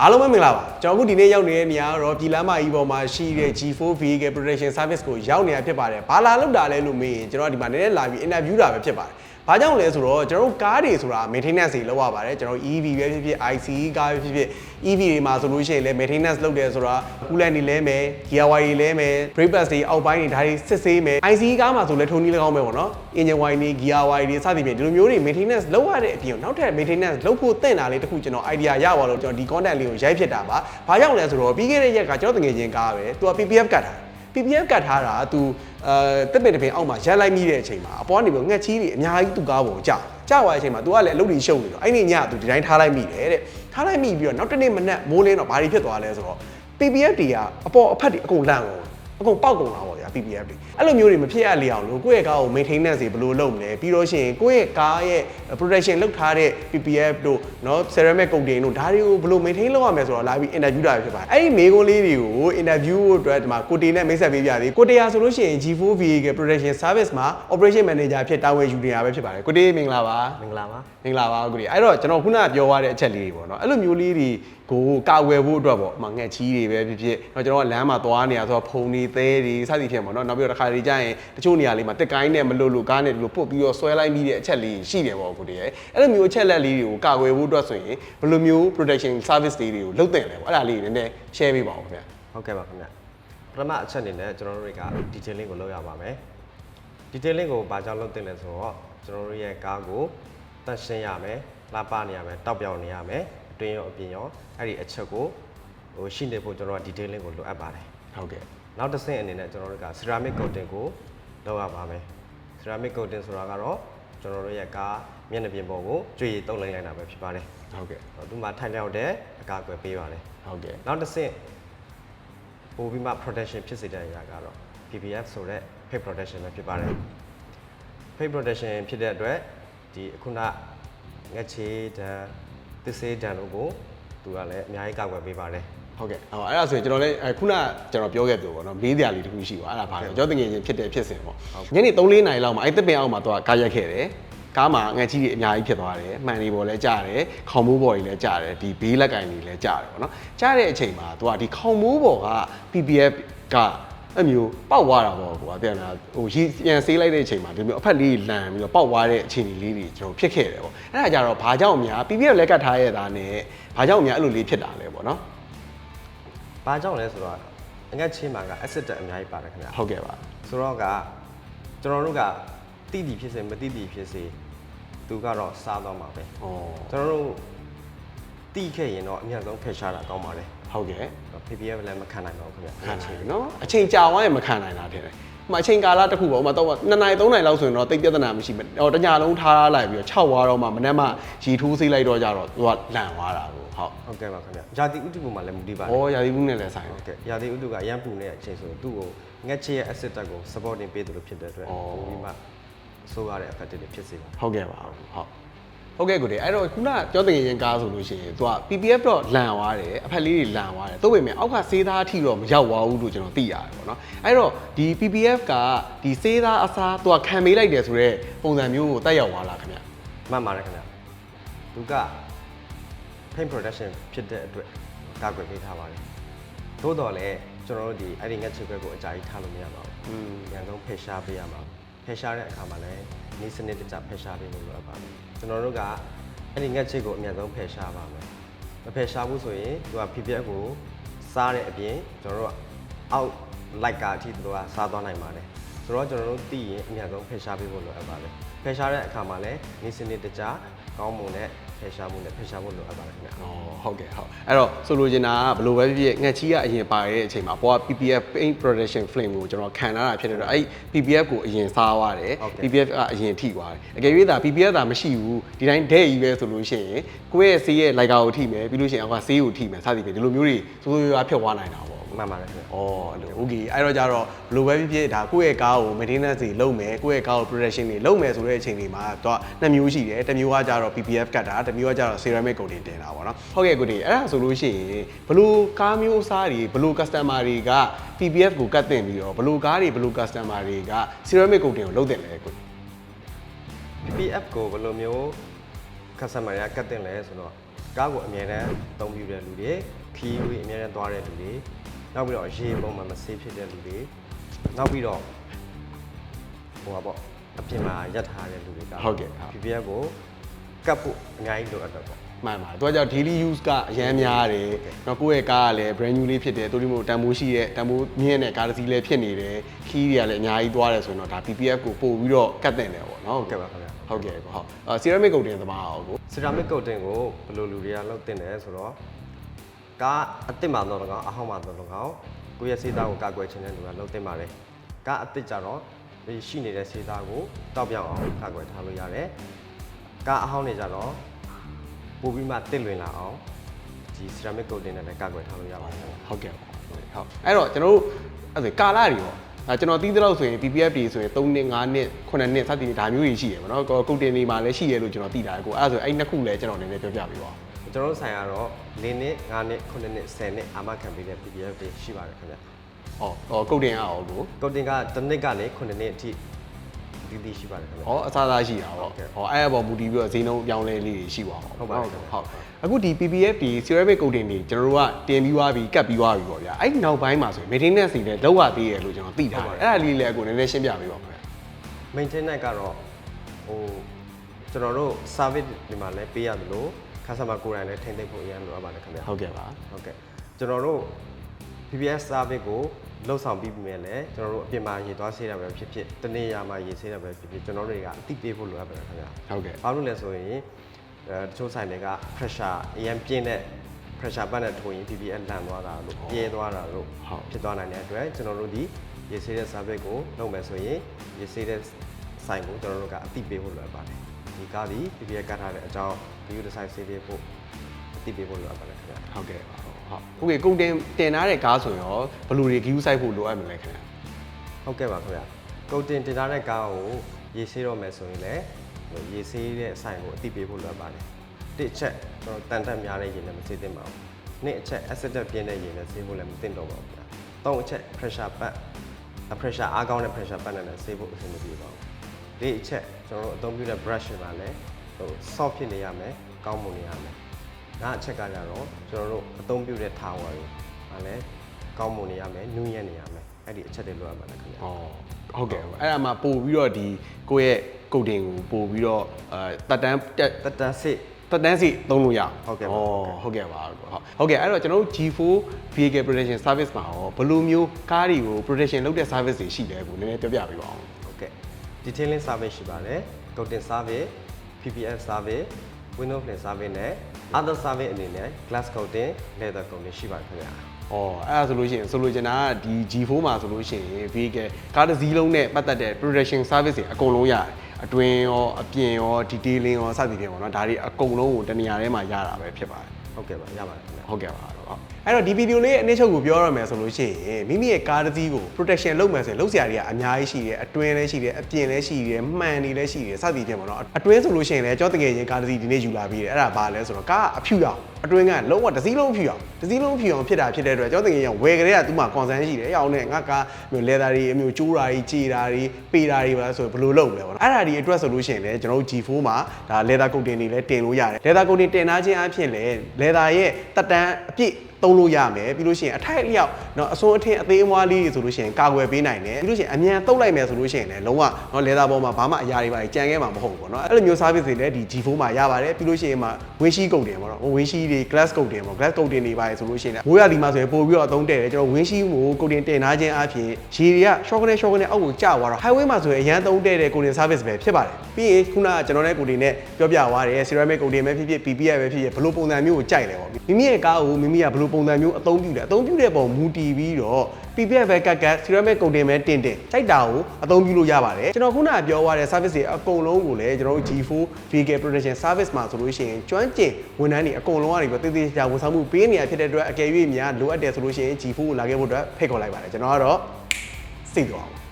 အားလုံးပဲမင်္ဂလာပါကျွန်တော်အခုဒီနေ့ရောက်နေတဲ့နေရာကတော့ပြည်လမ်းမကြီးပေါ်မှာရှိတဲ့ G4 Vehicle Protection Service ကိုရောက်နေတာဖြစ်ပါတယ်ဘာလာလောက်တာလဲလို့မေးရင်ကျွန်တော်ဒီမှာနည်းနည်းလာပြီး interview တာပဲဖြစ်ပါတယ် ဘာကြောင့်လဲဆိုတော့ကျွန်တော်တို့ကားတွေဆိုတာ maintenance တွေလုပ်ရပါတယ်ကျွန်တော်တို့ EV ပဲဖြစ်ဖြစ် ICE ကားပဲဖြစ်ဖြစ် EV တွေမှာဆိုလို့ရှိရင်လည်း maintenance လုပ်တယ်ဆိုတာ coolant တွေလဲမယ် gear wire တွေလဲမယ် brake pads တွေအောက်ပိုင်းတွေဒါတွေစစ်ဆေးမယ် ICE ကားမှာဆိုလည်းထုံနည်း၎င်းပဲပေါ့နော် engine wire တွေ gear wire တွေစသဖြင့်ဒီလိုမျိုးတွေ maintenance လုပ်ရတဲ့အပြင်နောက်ထပ် maintenance လုပ်ဖို့သင့်တာလေးတစ်ခုကျွန်တော် idea ရပါလို့ကျွန်တော်ဒီ content လေးကိုရိုက်ဖြစ်တာပါဘာကြောင့်လဲဆိုတော့ပြီးခဲ့တဲ့ရက်ကကျွန်တော်တငယ်ချင်းကားပဲသူက PPF ကတ်တာ PPF ကတ်ထားတာ तू အဲတက်ပင်တပင်အောက်မှာရက်လိုက်မိတဲ့အချိန်မှာအပေါ်ကနေပြီးငှက်ချီးတွေအများကြီးသူ့ကားပေါ်ကြာကြာသွားတဲ့အချိန်မှာ तू ကလည်းအလုပ်တွေရှုပ်နေတော့အဲ့ဒီည तू ဒီတိုင်းထားလိုက်မိတယ်တဲ့ထားလိုက်မိပြီးတော့နောက်တစ်နေ့မနက်မိုးလင်းတော့ဘာတွေဖြစ်သွားလဲဆိုတော့ PPF တွေကအပေါ်အဖက်တွေအကုန်လန့်ကုန်အကုန်ပေါက်ကုန်တာပေါ့ဗျာ PPF တွေ အဲ့လိုမျိုးတွေမဖြစ်ရလေအောင်လို့ကိုယ့်ရဲ့ကားကို maintenance တွေဘယ်လိုလုပ်မလဲပြီးတော့ရှိရင်ကိုယ့်ရဲ့ကားရဲ့ protection လုပ်ထားတဲ့ PPF တို့เนาะ ceramic coating တို့ဒါတွေကိုဘယ်လို maintain လုပ်ရမလဲဆိုတော့လာပြီး interview တာဖြစ်ပါတယ်အဲ့ဒီမေးခွန်းလေးတွေကို interview ဖို့အတွက်ဒီမှာကိုတေနဲ့မိတ်ဆက်ပေးပြသေးကိုတေရဆိုလို့ရှိရင် G4 Vehicle Protection Service မှာ operation manager ဖြစ်တာဝန်ယူနေတာပဲဖြစ်ပါတယ်ကိုတေမင်္ဂလာပါ မင်္ဂလာပါ မင်္ဂလာပါကိုတေအဲ့တော့ကျွန်တော်ခုနကပြောသွားတဲ့အချက်လေးတွေပေါ့နော်အဲ့လိုမျိုးလေးတွေကိုကာဝယ်ဖို့အတွက်ပေါ့အမှငှက်ချီးတွေပဲဖြစ်ဖြစ်တော့ကျွန်တော်ကလမ်းမှာသွားနေတာဆိုတော့ဖုန်တွေသဲတွေစသည်ဖြင့်ပေါ့နော်နောက်ပြီးတော့တစ်ခါ တလေကြာရင်တချို့နေရာလေးမှာတက်ကိုင်းနဲ့မလို့လို့ကားနဲ့ဒီလိုပုတ်ပြီးတော့ဆွဲလိုက်မိတဲ့အချက်လေးရှိတယ်ပေါ့ကိုတေရဲ့အဲ့လိုမျိုးအချက်လက်လေးတွေကိုကာဝယ်ဖို့အတွက်ဆိုရင်ဘယ်လိုမျိုး protection service လေးတွေကိုလုပ်တင်လဲပေါ့အဲ့ဒါလေးတွေနည်းနည်း share ပေးပါဦးခင်ဗျာဟုတ်ကဲ့ပါခင်ဗျပထမအချက်အနေနဲ့ကျွန်တော်တို့တွေက detailing ကိုလုပ်ရပါမယ် detailing ကိုဘာကြောင့်လုပ်တင်လဲဆိုတော့ကျွန်တော်တို့ရဲ့ကားကိုတန့်ရှင်းရမယ်လှပနေရမယ်တောက်ပြောင်နေရမယ်အတွင်းရောအပြင်ရောအဲ့ဒီအချက်ကိုဟိုရှိနေဖို့ကျွန်တော်က detailing ကိုလိုအပ်ပါတယ်ဟုတ်ကဲ့ နောက်တစ်ဆင့်အနေနဲ့ကျွန်တော်တို့က ceramic coating ကိုလုပ်ရပါမယ် ceramic coating ဆိုတာကတော့ကျွန်တော်တို့ရဲ့ကားမျက်နှာပြင်ပေါ်ကိုကြွေရည်တုပ်လိုက်လိုက်တာပဲဖြစ်ပါတယ်ဟုတ်ကဲ့ဟိုဒီမှာထိုင်လျောက်တဲ့အကာအကွယ်ပေးပါတယ်ဟုတ်ကဲ့နောက်တစ်ဆင့်ပိုပြီးမှ protection ဖြစ်စေတဲ့အရာကတော့ PPF ဆိုတဲ့ face protection ပဲဖြစ်ပါတယ် face protection ဖြစ်တဲ့အတွက်ဒီအခုနငက်ချေးဒဏ်သစ်စေးဒဏ်တို့ကိုသူကလည်းအများကြီးကာကွယ်ပေးပါတယ် ဟုတ်ကဲ့ဟောအဲ့ဒါဆိုရင်ကျွန်တော်လည်းအခုနကကျွန်တော်ပြောခဲ့သူပေါ့နော်မေးစရာလေးတစ်ခုရှိပါအဲ့ဒါဘာလဲကြောတငယ်ချင်းဖြစ်တဲ့ဖြစ်စဉ်ပေါ့ညနေ3-4နာရီလောက်မှာအဲ့တစ်ပင်အောက်မှာသူကကားရက်ခဲ့တယ်ကားမှာငက်ကြီးတွေအများကြီးဖြစ်သွားတယ်မှန်တွေပေါ်လဲကြားတယ်ခေါင်မိုးပေါ်ကြီးလဲကြားတယ်ဒီဘေးလက်ကင်တွေလဲကြားတယ်ပေါ့နော်ကြားတဲ့အချိန်မှာသူကဒီခေါင်မိုးပေါ်က PPF ကအမျိုးပောက်သွားတာပေါ့ကွာပြန်လာဟိုရီပြန်ဆေးလိုက်တဲ့အချိန်မှာဒီမျိုးအဖက်လေးလန်ပြီးတော့ပောက်သွားတဲ့အခြေအနေလေးတွေကျွန်တော်ဖြစ်ခဲ့တယ်ပေါ့အဲ့ဒါကြတော့ဘာကြောင့်များ PPF လက်ကတ်ထားရတာနဲ့ဘာကြောင့်များအဲ့လိုလေးဖြစ်တာလဲပေါ့နော် ဘာကြောင့်လဲဆိုတော့ငက်ချေးမှာက acid တက်အများကြီးပါတယ်ခင်ဗျာဟုတ်ကဲ့ပါဆိုတော့ကကျွန်တော်တို့ကတိတိဖြစ်စေမတိတိဖြစ်စေသူကတော့စားတော့မှာပဲ။ဩကျွန်တော်တို့တိခဲ့ရင်တော့အများဆုံးဖယ်ရှားတာကောင်းပါတယ်ဟုတ်ကဲ့ PPF လည်းမခံနိုင်ပါဘူးခင်ဗျာခံနိုင်တယ်နော်။အချိန်ကြာသွားရင်မခံနိုင်တာတဲ့။ ဟိုမှာအချိန်ကာလတစ်ခုပေါ့။ဟိုမှာတော့2နာရီ3နာရီလောက်ဆိုရင်တော့တိတ်ပြဿနာမရှိဘူး။ဟောတညလုံးထားလိုက်ပြီးတော့6ဝါတော့မှမနေ့မှရီထိုးဆေးလိုက်တော့ကြတော့သူကလန့်သွားတာကို။ဟုတ်ဟုတ်ကဲ့ပါခင်ဗျာဂျာတိဥတုပုံမှာလည်းမူတည်ပါ။ဘူးဩရာသီဥတုနဲ့လည်းဆိုင်တယ်ဟုတ်ကဲ့ရာသီဥတုကအရန်ပူနေတဲ့အချိန်ဆိုသူ့ကိုငက်ချေရဲ့ acid တက်ကို supporting ပေးတယ်လို့ဖြစ်တဲ့အတွက်အော်ပိုပြီးမှဆိုးရတဲ့ effect တွေဖြစ်စေပါ။ဟုတ်ကဲ့ပါ။ဟုတ်။ ဟုတ်ကဲ့ကိုဒီအဲ့တော့ခုနပြောတငယ်ချင်းကားဆိုလို့ရှိရင်သူက PPF တော့လန်သွားတယ်အဖက်လေးတွေလန်သွားတယ်သို့ပေမဲ့အောက်ကစေးသားအထိတော့မရောက်သွားဘူးလို့ကျွန်တော်သိရတယ်ပေါ့နော်အဲ့တော့ဒီ PPF ကဒီစေးသားအစားသူကခံပေးလိုက်တယ်ဆိုတော့ပုံစံမျိုးကိုတက်ရောက်သွားလားခင်ဗျမှန်ပါတယ်ခင်ဗျာသူက paint protection ဖြစ်တဲ့အတွက်ကာကွယ်ပေးထားပါတယ်သို့တော်လည်းကျွန်တော်တို့ဒီအဲ့ဒီငက်ချေခွဲကိုအကြာကြီးထားလို့မရပါဘူးอืมအများဆုံးဖယ်ရှားပေးရမှာဖယ်ရှားတဲ့အခါမှာလည်း နေစနစ်တကျဖယ်ရှားပေးဖို့လိုအပ်ပါတယ်ကျွန်တော်တို့ကအဲ့ဒီငက်ချစ်ကိုအများဆုံးဖယ်ရှားပါမယ်မဖယ်ရှားဘူးဆိုရင်သူက PPF ကိုစားတဲ့အပြင်ကျွန်တော်တို့ကအောက်လိုက်ကအထိသူကစားသွားနိုင်ပါတယ်ဆိုတော့ကျွန်တော်တို့သိရင်အများဆုံးဖယ်ရှားပေးဖို့လိုအပ်ပါတယ်ဖယ်ရှားတဲ့အခါမှာလည်းနေစနစ်တကျကောင်းမွန်တဲ့ ဖယ်ရှားမှုနဲ့ဖယ်ရှားဖို့လိုအပ်ပါတယ်ခင်ဗျာอ๋อဟုတ်ကဲ့ဟုတ်အဲ့တော့ဆိုလိုချင်တာကဘယ်လိုပဲဖြစ်ဖြစ်ငှက်ချီကအရင်ပါတဲ့အချိန်မှာအပေါ်က PPF paint protection film ကိုကျွန်တော်ခံထားတာဖြစ်တဲ့တော့အဲ့ PPF ကိုအရင်စားသွားတယ်ဟုတ်ကဲ့ PPF ကအရင်ထိသွားတယ်အကယ်၍သာ PPF သာမရှိဘူးဒီတိုင်းဒဲ့ကြီးပဲဆိုလို့ရှိရင်ကိုယ့်ရဲ့ဆေးရဲ့လိုက်ကာကိုထိမယ်ပြီးလို့ရှိရင်အောက်ကဆေးကိုထိမယ်စသည်ဖြင့်ဒီလိုမျိုးတွေစိုးစိုးရွားရွားဖြစ်သွားနိုင်တာပေါ့ မှန်ပါတယ်ခင်ဗျာอ๋อအဲ့လို okay အဲ့တော့ကြတော့ဘယ်လိုပဲဖြစ်ဖြစ်ဒါကိုယ့်ရဲ့ကားကို maintenance တွေလုပ်မယ်ကိုယ့်ရဲ့ကားကို protection တွေလုပ်မယ်ဆိုတဲ့အချိန်တွေမှာတော့နှစ်မျိုးရှိတယ်တစ်မျိုးကကြတော့ PPF ကတ်တာတစ်မျိုးကကြတော့ ceramic coating တင်တာပေါ့နော်ဟုတ်ကဲ့ကိုဒီအဲ့ဒါဆိုလို့ရှိရင်ဘယ်လိုကားမျိုးအစားတွေဘယ်လို customer တွေက PPF ကိုကတ်တင်ပြီးတော့ဘယ်လိုကားတွေဘယ်လို customer တွေက ceramic coating ကိုလုပ်တင်လဲကို PPF ကိုဘယ်လိုမျိုး customer တွေကကတ်တင်လဲဆိုတော့ကားကိုအမြဲတမ်းအသုံးပြုတဲ့လူတွေခီးဝေးအမြဲတမ်းသွားတဲ့လူတွေ နောက်ပြီးတော့ရေပုံမှန်မဆေးဖြစ်တဲ့လူတွေနောက်ပြီးတော့ဟိုပါပေါ့အပြင်မှာရက်ထားတဲ့လူတွေကဟုတ်ကဲ့ဟုတ် PPF ကိုကတ်ဖို့အများကြီးလိုအပ်တယ်ပေါ့ မှန်ပါတယ်။သူကကြောင့် daily use ကအရန်များတယ်။နော်ကိုယ့်ရဲ့ကားကလည်း brand new လေးဖြစ်တယ်။တိုလီမိုတန်မိုးရှိတဲ့တန်မိုးမြင့်တဲ့ကားတစ်စီးလည်းဖြစ်နေတယ်။ခီးတွေကလည်းအများကြီးသွားတယ်ဆိုရင်တော့ဒါ PPF ကိုပို့ပြီးတော့ကတ်တင်တယ်ပေါ့နော်။ဟုတ်ကဲ့ပါခင်ဗျာ ဟုတ်ကဲ့ပေါ့ဟုတ်။အာ ceramic coating သမားအောင်ကို ceramic coating ကိုဘယ်လိုလူတွေကလောက်တင်တယ်ဆိုတော့ ကားအစ်စ်မှာတော့၎င်းအဟောင်းမှာတော့၎င်းကိုယ့်ရဲ့စေးသားကိုကာကွယ်ခြင်းတဲ့လူကလောက်တင်ပါတယ်ကားအစ်စ်ကြတော့ဒီရှိနေတဲ့စေးသားကိုတောက်ပြောင်အောင်ကာကွယ်ထားလို့ရတယ်ကားအဟောင်းတွေကြတော့ပိုပြီးမှတစ်လွင်လာအောင်ဒီ ceramic coating နဲ့လည်းကာကွယ်ထားလို့ရပါတယ်ခင်ဗျာဟုတ်ကဲ့ပါဟုတ်အဲ့တော့ကျွန်တော်တို့အဲ့ဒါကာလာတွေပေါ့အဲကျွန်တော်တီးသလောက်ဆိုရင် PPF တွေဆိုရင်3နှစ်5နှစ်9နှစ်စသည်ဒါမျိုးတွေရှိရပါတော့ကိုကုတ်တင်တွေမှာလည်းရှိရလို့ကျွန်တော်သိတာကိုအဲ့ဒါဆိုအဲ့နှစ်ခုလည်းကျွန်တော်နည်းနည်းပြောပြပေးပါဦး ကျွန်တော်တို့ဆိုင်ကတော့၄နှစ်၅နှစ်9နှစ်10နှစ်အာမခံပေးတဲ့ PPF တွေရှိပါတယ်ခင်ဗျာ။ဟောဟောကုတ်တင်အောင်ကို coating ကတစ်နှစ်ကနေ9နှစ်အထိဒီဒီရှိပါတယ်ခင်ဗျာဟောအစားအစားရှိတာပေါ့ဟုတ်ကဲ့ဟောအဲ့အပေါ်မူတည်ပြီးတော့ဈေးနှုန်းအပြောင်းလဲလေးတွေရှိပါအောင်ဟုတ်ပါတယ်ဟုတ်အခုဒီ PPF ဒီ ceramic coating တွေကျွန်တော်တို့ကတင်ပြီးသွားပြီကတ်ပြီးသွားပြီပေါ့ဗျာအဲ့ဒီနောက်ပိုင်းမှာဆိုရင် maintenance တွေလည်းလောက်ရသေးရလို့ကျွန်တော်သိထားတယ်အဲ့ဒါလေးလည်းအခုနည်းနည်းရှင်းပြပေးပါဦးခင်ဗျာ maintenance ကတော့ဟိုကျွန်တော်တို့ service ဒီမှာလည်းပေးရတယ်လို့ customer ကိုယ်တိုင်လည်းထိန်းသိမ်းဖို့အရင်လိုအပ်ပါတယ်ခင်ဗျာဟုတ်ကဲ့ပါဟုတ်ကဲ့ကျွန်တော်တို့ PPS service ကိုလှုပ်ဆောင်ပြီးပြီမဲ့လည်းကျွန်တော်တို့အပြင်မှာရေသွားဆေးတာပဲဖြစ်ဖြစ်တနေ့ရာမှာရေဆေးတာပဲဖြစ်ဖြစ်ကျွန်တော်တို့တွေကအတိပေးဖို့လိုအပ်ပါတယ်ခင်ဗျာဟုတ်ကဲ့ဘာလို့လဲဆိုရင်အဲတချို့ဆိုင်တွေက pressure အရင်ပြင်းတဲ့ pressure ပတ်နဲ့ထိုးရင် PPS လန်သွားတာလို့ပြဲသွားတာလို့ဟုတ်ဖြစ်သွားနိုင်တဲ့အတွက်ကျွန်တော်တို့ဒီရေဆေးတဲ့ service ကိုလုပ်မယ်ဆိုရင်ရေဆေးတဲ့ဆိုင်ကိုကျွန်တော်တို့ကအတိပေးဖို့လိုအပ်ပါတယ်ဒီကားဒီ PPS ကတ်ထားတဲ့အကြောင်း view design ဆေးပေးဖို့အတိပေးဖို့လိုအပ်ပါတယ်ခင်ဗျာဟုတ်ကဲ့ပါဟုတ်ဟုတ်ကဲ့ကုတ်တင်တင်ထားတဲ့ကားဆိုရင်ရောဘယ်လိုတွေ view site ဖို့လိုအပ်မလဲခင်ဗျာဟုတ်ကဲ့ပါခင်ဗျာကုတ်တင်တင်ထားတဲ့ကားကိုရေဆေးတော့မယ်ဆိုရင်လည်းဟိုရေဆေးတဲ့အဆိုင်ကိုအတိပေးဖို့လိုအပ်ပါတယ်တစ်အချက်ကျွန်တော်တန်တက်များတဲ့ရေနဲ့မဆေးသင့်ပါဘူးနှစ်အချက် acid တက်ပြင်းတဲ့ရေနဲ့ဆေးဖို့လည်းမသင့်တော့ပါဘူးခင်ဗျာသုံးအချက် pressure ပတ် pressure အားကောင်းတဲ့ pressure ပတ်နဲ့လည်းဆေးဖို့အဆင်မပြေပါဘူးဒီအချက်ကျွန်တော်တို့အသုံးပြုတဲ့ brush တွေမှာလည်း ဟို soft ဖြစ်နေရမယ်ကောင်းမွန်နေရမယ်ဒါအချက်ကကြတော့ကျွန်တော်တို့အသုံးပြုတဲ့ tower တွေမှာလည်းကောင်းမွန်နေရမယ်နူးညံ့နေရမယ်အဲ့ဒီအချက်တွေလိုအပ်ပါတယ်ခင်ဗျာဩဟုတ်ကဲ့အဲ့ဒါမှပို့ပြီးတော့ဒီကိုယ့်ရဲ့ကုတ်တင်ကိုပို့ပြီးတော့အဲတက်တန်းတက်တတန်စစ်တက်တန်းစီသုံးလို့ရအောင်ဟုတ်ကဲ့ပါဩဟုတ်ကဲ့ပါဟုတ်ဟုတ်ကဲ့အဲ့တော့ကျွန်တော်တို့ G4 vehicle protection service မှာရောဘယ်လိုမျိုးကားတွေကို protection လုပ်တဲ့ service တွေရှိလဲကိုနည်းနည်းပြောပြပေးပါဦးဟုတ်ကဲ့ detailing service ရှိပါတယ် coating service PPF service window clean service နဲ့ other service အနေနဲ့ glass coating leather coating ရှိပါတယ်ခင်ဗျာ။အော်အဲ့ဒါဆိုလို့ရှိရင်ဆိုလိုချင်တာကဒီ G4 မှာဆိုလို့ရှိရင် vehicle ကားတစ်စီးလုံးနဲ့ပတ်သက်တဲ့ protection service တွေအကုန်လုံးရတယ်။အတွင်းရောအပြင်ရော detailing ရောစသဖြင့်ပေါ့နော်။ဒါတွေအကုန်လုံးကိုတနေရာထဲမှာရတာပဲဖြစ်ပါတယ်ဟုတ်ကဲ့ပါရပါတယ်ခင်ဗျာ။ဟုတ်ကဲ့ပါတော့ဟုတ် အဲ့တော့ဒီဗီဒီယိုလေးရဲ့အနည်းချုပ်ကိုပြောရမယ်ဆိုလို့ရှိရင်မိမိရဲ့ကားတစ်စီးကို protection လုပ်မယ်ဆိုရင်လုပ်စရာတွေကအများကြီးရှိတယ်အတွင်းလည်းရှိတယ်အပြင်လည်းရှိတယ်မှန်တွေလည်းရှိတယ်စသည်ဖြင့်ပေါ့နော်အတွင်းဆိုလို့ရှိရင်လည်းကြောတကယ်ချင်းကားတစ်စီးဒီနေ့ယူလာပြီးတယ်အဲ့ဒါဘာလဲဆိုတော့ကားကအဖြူရောင်အတွင်းကလုံးဝတစ်စီးလုံးဖြူရောင်တစ်စီးလုံးဖြူရောင်ဖြစ်တာဖြစ်တဲ့အတွက်ကြောတကယ်ချင်းဝယ်ကြတဲ့ကသူ့မှာ concern ရှိတယ်အရောင်နဲ့ငါကားမျိုး leather တွေအမျိုးကျိုးတာတွေကြေတာတွေပေတာတွေပါဆိုဘယ်လိုလုပ်မလဲပေါ့နော်အဲ့ဒါဒီအတွက်ဆိုလို့ရှိရင်လည်းကျွန်တော်တို့ G4 မှာဒါ leather coating တွေလည်းတင်လို့ရတယ် leather coating တင်ထားခြင်းအပြင်လည်း leather ရဲ့တက်တန်းအပြည့် သုံးလို့ရမယ်ပြီးလို့ရှိရင်အထိုက်အလျောက်เนาะအစွန်းအထင်းအသေးအမွားလေးတွေဆိုလို့ရှိရင်ကာကွယ်ပေးနိုင်တယ်ပြီးလို့ရှိရင်အမြန်တုတ်လိုက်မယ်ဆိုလို့ရှိရင်လည်းလုံးဝเนาะ leather ပေါ်မှာဘာမှအရာတွေပါကြံခဲ့မှာမဟုတ်ဘူးပေါ့เนาะအဲ့လိုမျိုး service တွေလည်းဒီ G4 မှာရပါတယ်ပြီးလို့ရှိရင်မှာ windshield coating ပေါ့เนาะ windshield တွေ glass coating ပေါ့ glass coating တွေပါတယ်ဆိုလို့ရှိရင်လည်းမိုးရဒီမှာဆိုရင်ပို့ပြီးတော့အသုံးတဲ့တယ်ကျွန်တော် windshield ကို coating တင်ထားခြင်းအပြင်ရေတွေက short ကနေ short ကနေအောက်ကိုကျသွားတော့ highway မှာဆိုရင်အရန်သုံးတဲ့တဲ့ coating service ပဲဖြစ်ပါတယ်ပြီးရင်ခုနကကျွန်တော်နဲ့ coating နဲ့ပြောပြသွားတယ် ceramic coating ပဲဖြစ်ဖြစ် PPF ပဲဖြစ်ဖြစ်ဘယ်လိုပုံစံမျိုးကိုကြိုက်လဲပေါ့မိမိရဲ့ကားကိုမိမိကဘယ်လို ပုံစံမျိုးအသုံးပြုလဲအသုံးပြုတဲ့ပုံမူတည်ပြီးတော့ PPF ပဲကတ်ကတ် ceramic coating ပဲတင်တင်ကြိုက်တာကိုအသုံးပြုလို့ရပါတယ်ကျွန်တော်ခုနကပြောသွားတဲ့ service တွေအကုန်လုံးကိုလည်းကျွန်တော်တို့ G4 vehicle protection service မှာဆိုလို့ရှိရင်ကျွမ်းကျင်ဝန်ထမ်းတွေအကုန်လုံးကနေပြီးတေးသေးချာဝန်ဆောင်မှုပေးနေရဖြစ်တဲ့အတွက်အကယ်၍များလိုအပ်တယ်ဆိုလို့ရှိရင် G4 ကိုလာခဲ့ဖို့အတွက်ဖိတ်ခေါ်လိုက်ပါတယ်ကျွန်တော်ကတော့စိတ်သွားအောင်